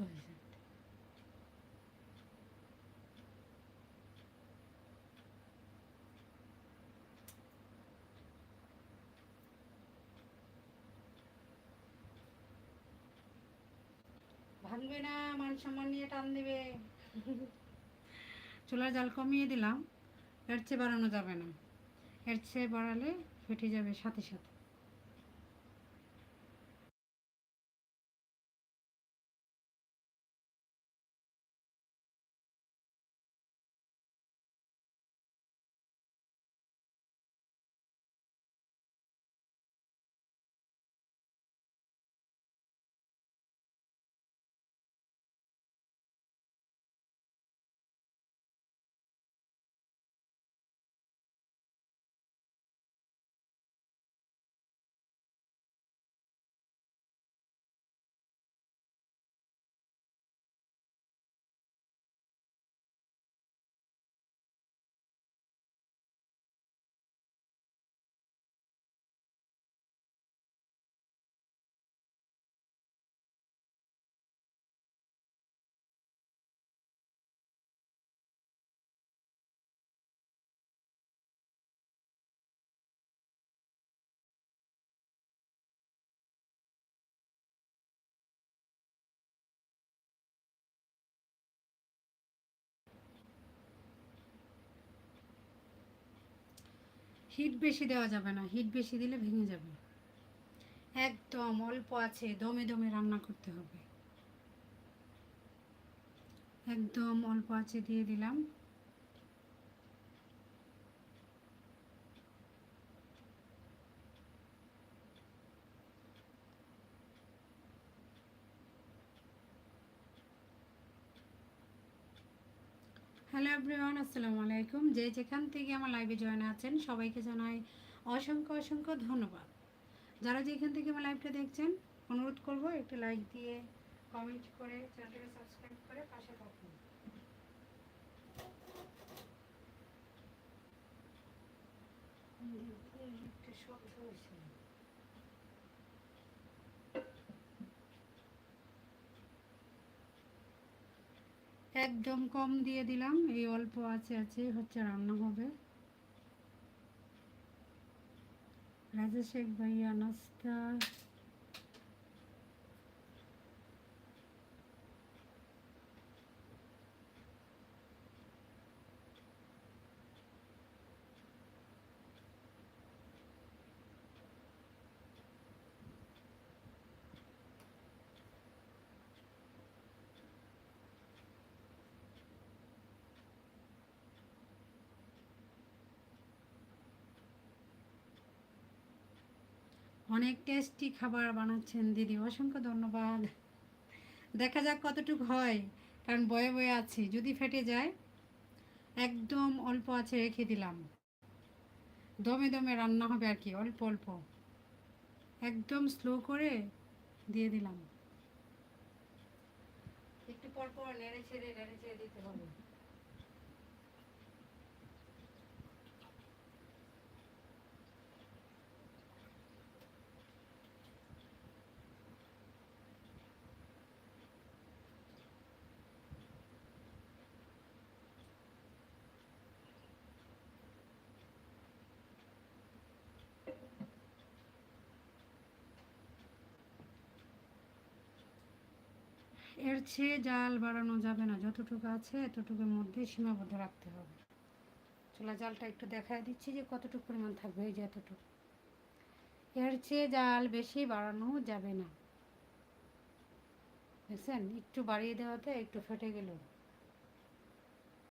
হয়েছে ভাঙবে না, মান সম্মান নিয়ে টান দেবে। চুলার জাল কমিয়ে দিলাম, এর চেয়ে বাড়ানো যাবে না। এর চেয়ে বাড়ালে ফেটে যাবে সাথে সাথে। হিট বেশি দেওয়া যাবে না, হিট বেশি দিলে ভেঙে যাবে। একদম, অল্প আছে, দমে দমে রান্না করতে হবে। একদম, অল্প আছে, দিয়ে দিলাম। হ্যালো এভরিওয়ান, আসসালামু আলাইকুম। যে যেখান থেকে আমার লাইভে জয়েন আছেন, সবাইকে জানাই অসংখ্য অসংখ্য ধন্যবাদ। যারা যেখান থেকে আমার লাইভটা দেখছেন, অনুরোধ করব একটু লাইক দিয়ে কমেন্ট করে চ্যানেলটাকে সাবস্ক্রাইব করে পাশে থাকুন। একটু শব্দ একদম কম দিয়ে দিলাম। এই অল্প আছে আছে হচ্ছে রান্না হবে। রাজা শেখ ভাইয়া নাস্তা। অনেক টেস্টি খাবার বানাচ্ছেন দিদি, অসংখ্য ধন্যবাদ। দেখা যাক কতটুকু হয়, কারণ বয়ে বয়ে আছি, যদি ফেটে যায়, একদম অল্প আছে রেখে দিলাম। দমে দমে রান্না হবে আর কি, অল্প অল্প। একদম স্লো করে দিয়ে দিলাম। একটু পর পর নেড়ে ছেড়ে নেড়ে ছেড়ে দিতে হবে। এর চেয়ে জাল বাড়ানো যাবে না। যতটুকু আছে এতটুকুর মধ্যে সীমাবদ্ধ রাখতে হবে। চোলা জালটা একটু দেখা দিচ্ছি যে কতটুকু পরিমাণ থাকবে, এই যে এতটুকু। এর চেয়ে জাল বেশি বাড়ানো যাবে না। বুঝছেন একটু বাড়িয়ে দেওয়াতে একটু ফেটে গেল।